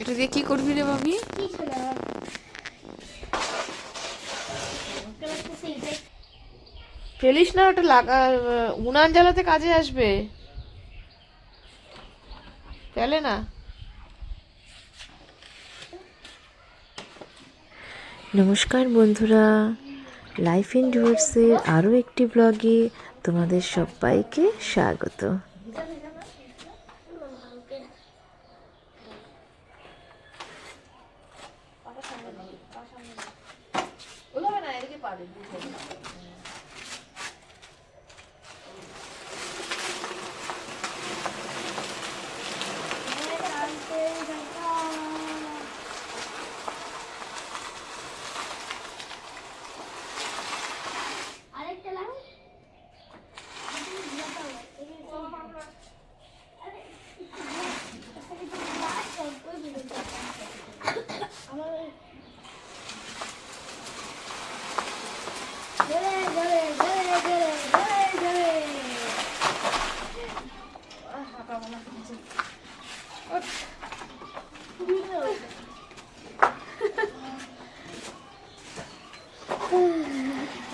এটা দিয়ে কি করবি রে এইটাই ফেলিস না ওটা লাগা উনান জ্বালাতে কাজে আসবে। ফেলে না? নমস্কার বন্ধুরা লাইফ ইন ডুয়ার্সের আরও একটি ব্লগে তোমাদের সবাইকে স্বাগত। না এদিকে পারবে আরেকটা লাও আমার জোরে জোরে জোরে জোরে জোরে জোরে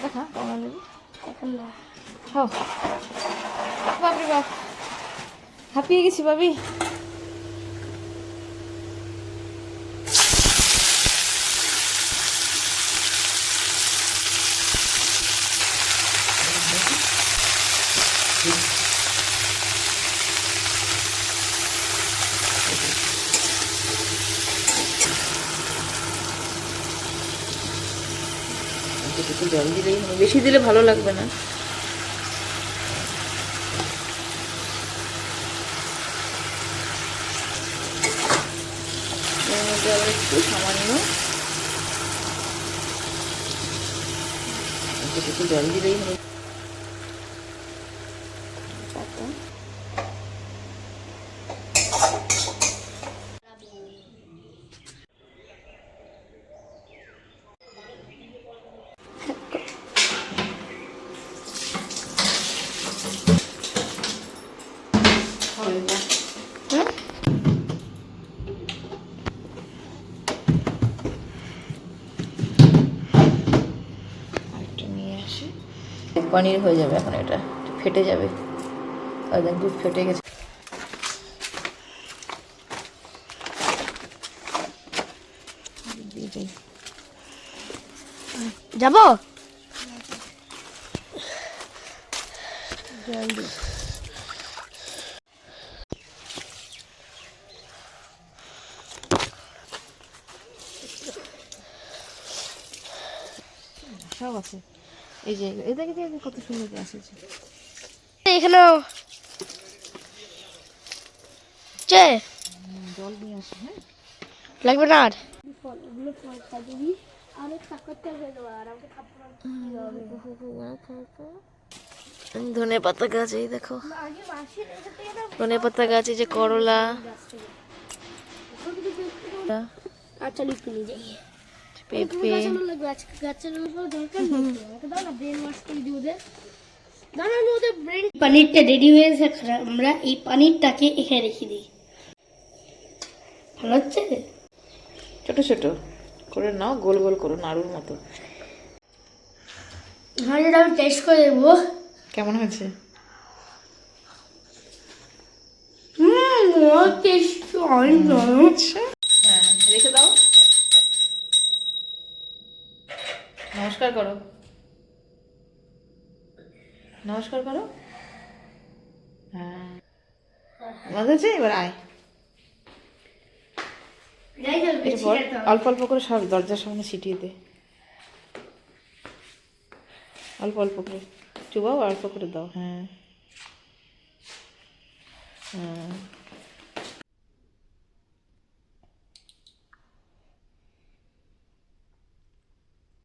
দেখা কেমন লাগবে এখন না খাও বাপরে বাপ। হাঁপিয়ে গেছি একটু জল দিলেই বেশি দিলে ভালো লাগবে না। মধ্যে আবার একটু সামান্য একটু জল দিলেই হবে আরেকটা নিয়ে আসি পনির হয়ে যাবে এখন এটা। ফেটে যাবে। দুধ ফেটে গেছে। যাব? সব আছে। এই যে এ দেখে দেখে কত সুন্দর আছে এখানেও। চে জল নিয়ে আসি হ্যাঁ? লাগবে না আর? ফলগুলো ফল খাবি আর থাকতে হয়ে যাবে আর আমাকে ধনে পাতা গাছ এই দেখো। ধনে পাতা গাছ এই যে করলা। আচ্ছা লিখতে নিয়ে যাই। পেঁপে। পানিরটা রেডি হয়ে গেছে আমরা এই পানিরটাকে এখানে রেখে দিই। ভালো হচ্ছে? ছোট ছোট। করে নাও গোল গোল করো নাড়ুর মতো। আমি টেস্ট করে দেবো কেমন হয়েছে? হুম টেস্ট অনেক নমস্কার করো। নমস্কার করো। হ্যাঁ। মজা হচ্ছে এবার আয়। অল্প অল্প করে সব দরজার সামনে ছিটিয়ে দে। অল্প অল্প করে। চুবাও অল্প করে দাও। হ্যাঁ। হ্যাঁ।